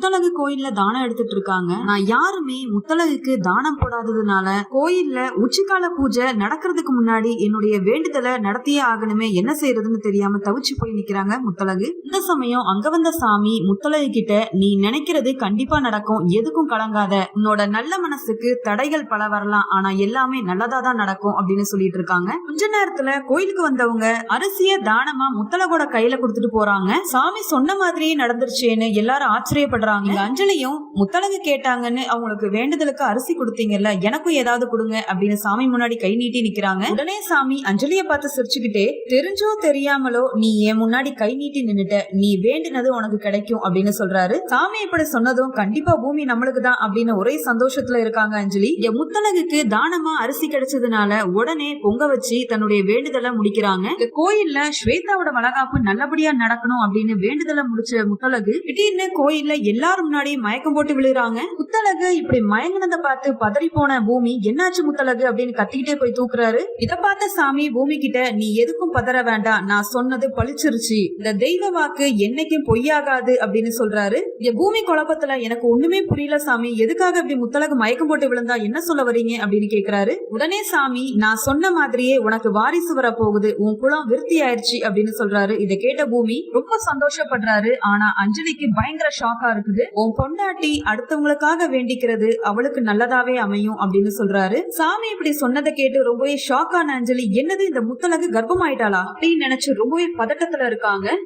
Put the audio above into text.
முத்தலகு கோயில்ல தானம் எடுத்துட்டு இருக்காங்க. நான் யாருமே முத்தலகுக்கு தானம் போடாததுனால கோயில்ல உச்சிக்கால பூஜை நடக்கிறதுக்கு முன்னாடி என்னுடைய வேண்டுதலை நடத்தியே ஆகணுமே என்ன செய்யறதுன்னு தெரியாம தவிச்சு போய் நிக்கிறாங்க முத்தலகு இந்த சமயம் அங்க வந்த சாமி முத்தலகு கிட்ட நீ நினைக்கிறது கண்டிப்பா நடக்கும் எதுக்கும் கலங்காத. உன்னோட நல்ல மனசுக்கு தடைகள் பல வரலாம் ஆனா எல்லாமே நல்லதா தான் நடக்கும் அப்படின்னு சொல்லிட்டு இருக்காங்க. கொஞ்ச நேரத்துல கோயிலுக்கு வந்தவங்க அரிசிய தானமா முத்தலகோட கையில கொடுத்துட்டு போறாங்க. சாமி சொன்ன மாதிரியே நடந்துருச்சேன்னு எல்லாரும் ஆச்சரியப்படுறாங்க. இங்க அஞ்சலியும் முத்தலகு கேட்டாங்கன்னு அவங்களுக்கு வேண்டுதலுக்கு அரிசி கொடுத்தீங்கல்ல எனக்கும் ஏதாவது கொடுங்க அப்படின்னு சாமி முன்னாடி கை நீட்டி நிக்கிறாங்க. உடனே சாமி அஞ்சலிய பார்த்து சிரிச்சுக்கிட்டே தெரிஞ்சோ தெரியாமலோ நீ என் முன்னாடி கை நீட்டி நின்னுட்ட நீ வேண்டினது உனக்கு கிடைக்கும் அப்படின்னு சொல்றாரு. சாமி இப்படி சொன்னதும் கண்டிப்பா பூமி நம்மளுக்கு தான் அப்படின்னு ஒரே சந்தோஷத்துல இருக்காங்க அஞ்சலி. என் முத்தலகுக்கு தானமா அரிசி கிடைச்சதுனால உடனே பொங்க வச்சு தன்னுடைய வேண்டுதலை முடிக்கிறாங்க. கோயில்ல ஸ்வேதாவோட வளகாப்பு நல்லபடியா நடக்கணும் அப்படின்னு வேண்டுதலை முடிச்ச முத்தலகு திடீர்னு கோயில்ல எல்லாரும் முன்னாடி மயக்கம் போட்டு விழுறாங்க முத்தழகு இப்படி மயங்கினதை பார்த்து பதறி போன பூமி என்னாச்சு முத்தழகு? அப்படின்னு கத்திக்கிட்டே போய் தூக்குறாரு. இத பார்த்த சாமி பூமி கிட்ட நீ எதுக்கும் பதற வேண்டாம். நான் சொன்னது பளிச்சிருச்சு இந்த தெய்வ வாக்கு என்னைக்கும் பொய்யாகாது அப்படின்னு சொல்றாரு. இந்த பூமி குழப்பத்துல எனக்கு ஒண்ணுமே புரியல சாமி. எதுக்காக இப்படி முத்தலகு மயக்கம் போட்டு விழுந்தா என்ன சொல்ல வரீங்க? அப்படின்னு கேக்குறாரு. உடனே சாமி நான் சொன்ன மாதிரியே உனக்கு வாரிசு வர போகுது. உன் குளம் விருத்தி ஆயிருச்சு அப்படின்னு சொல்றாரு. இதை கேட்ட பூமி ரொம்ப சந்தோஷப்படுறாரு. ஆனா அஞ்சலிக்கு பயங்கர ஷாக்கா இருக்குது உன் பொண்டாட்டி அடுத்தவங்களுக்காக வேண்டிக்கிறது அவளுக்கு நல்லதாவே அமையும் அப்படின்னு சொல்றாரு. சாமி இப்படி சொன்னதை கேட்டு ரொம்பவே ஷாக்கான அஞ்சலி என்னது இந்த முத்தலகு கர்ப்பமாயிட்டாளா? அப்படின்னு நினைச்சு ரொம்பவே பதட்டத்துல இருக்காங்க.